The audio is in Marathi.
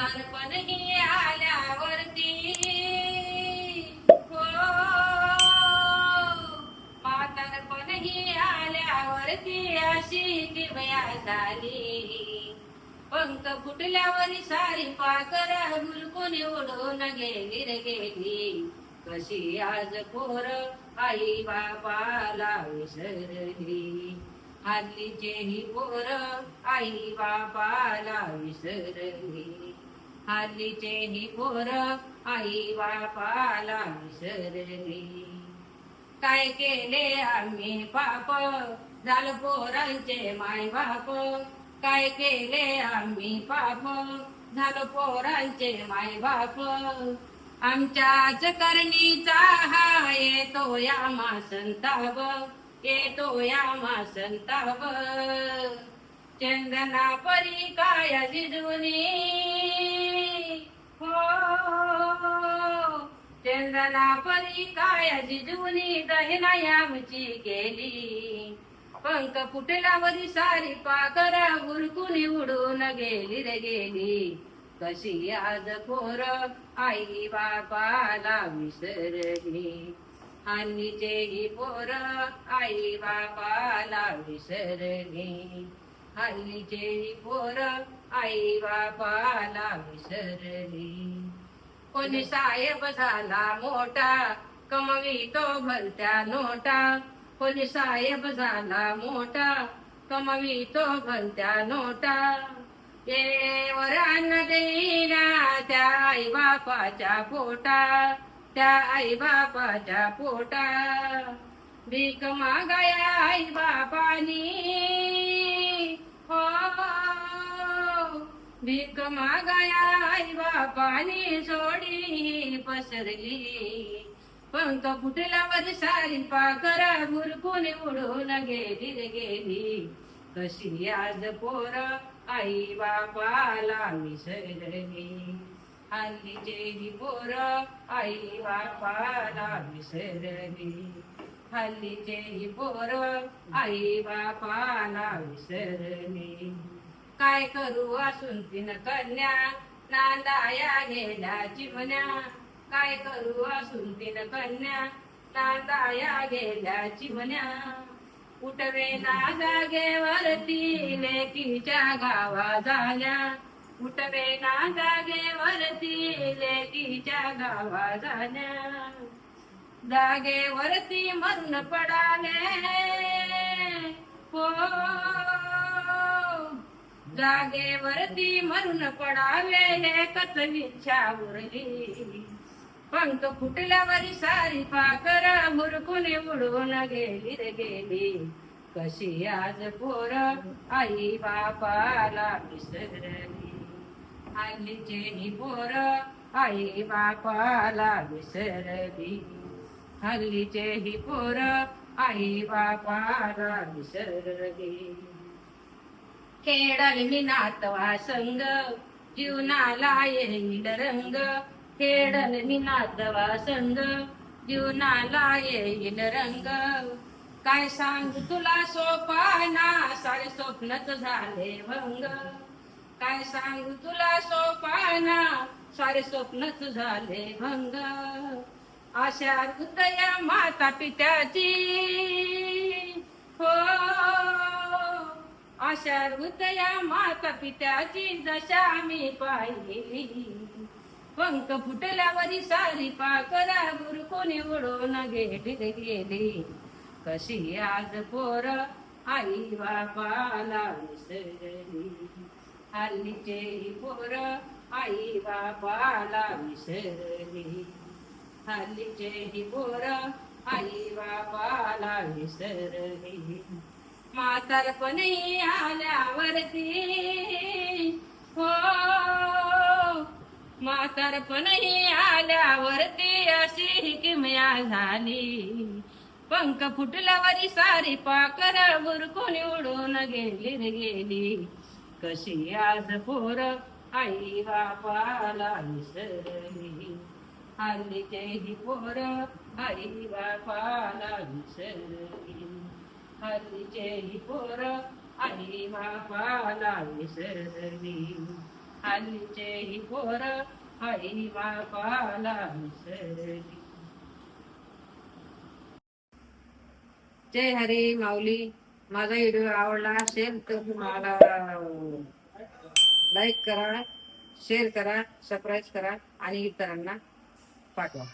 म्हातारपण ही आल्यावरती. हो. म्हातारपण ही आल्यावरती अशी किमया झाली. पंख फुटल्यावर सारी पाकरा हुलकून उडून गेली रे गेली. कशी आज पोर आई बाबाला विसरली. हल्लीचे ही पोर आई बापाला विसरली. हल्लीचे ही पोर आई बापाला विसरली. काय केले आम्ही पाप? झालं पोरांचे माय बाप काय केले आम्ही पाप? झालं पोरांचे माय बाप आमच्याच करणीचा हा येतो या मा संताप येतो या मा संताप चंदना परी काय जिजवली हो. चंदना परी काय जिजवली दहिना यामची केली. पंख फुटल्यावरी सारी पाकरा गुरकुनी उडून गेली रे गेली. कशी आज खोर आई बापाला विसरली. हल्लीचे ही पोर आई बापाला विसरली. ही पोर आई बापाला विसरली. कोणी साहेब झाला मोठा कमवितो भलत्या नोटा. कोणी साहेब झाला मोठा कमवितो भलत्या नोटा. ये वरान देईना त्या आई बापाच्या पोटा त्या आई बापाच्या पोटा. भीक मागाया आई बापानी भीक मागाया आई बापानी सोडी पसरली. पंख फुटल्यावर सारी पाखरा गुरकून उडून गेली गेली. कशी आज पोर आई बापाला विसरली. हल्लीचे ही पोर आई बापाला विसरली. हल्लीचे ही पोर आई बापाला विसरली. काय करू असून तिन कन्या? नांदाया गेल्या चिमण्या. काय करू असून तिन कन्या? नांदाया गेल्या चिमण्या. उठवे ना जागेवरती लेकीच्या गावा झाल्या. उठवे ना जागेवरती लेकीच्या गावा झाल्या. जागेवरती मरून पडाले. हो जागेवरती मरून पडावे हे कच इच्छा उरली पंख फुटल्यावर सारी पाकर मुरकून उडून गेली रे गेली. कशी आज पोर आई बापाला विसरली. हल्लीचे पोर आई बापाला विसरली. हल्लीचे ही पोर आई बापाला विसरली. खेळल मी नातवा संग. जीवनाला येईल रंग खेळल मी नातवा संग. जीवनाला येईल रंग. काय सांग तुला सोपाना? सारे स्वप्नच झाले भंग. काय सांग तुला सोपाना? सारे स्वप्नच झाले भंग. आशा हृदया माता पित्याची हो आशा हृदया माता पित्याची दशा मी पाहिली. पंख फुटल्यावरी सारी पाकरा गुरकोणी उडून ओढून गेली. कशी आज पोर आई बापाला विसरली. हल्लीचे पोर आई बापाला विसरली. हल्लीचे पोर आई बापाला विसरली. म्हातारपणी आल्यावरती. हो म्हातारपणी आल्यावरती अशी ही किमया झाली. पंख फुटल्यावरी सारी पाकर बुरकून उडून गेली रे गेली. कशी आज पोर आई बापाला विसरली. हल्लीचे ही पोर आई बापाला विसरली. हल्लीचे ही पोर आई बापाला विसरली. हल्लीचे ही पोर आई बापाला विसरली. जय हरी माऊली. माझा व्हिडिओ आवडला असेल तर तुम्हाला. लाईक करा शेअर करा सबस्क्राईब करा आणि इतरांना पाठवा.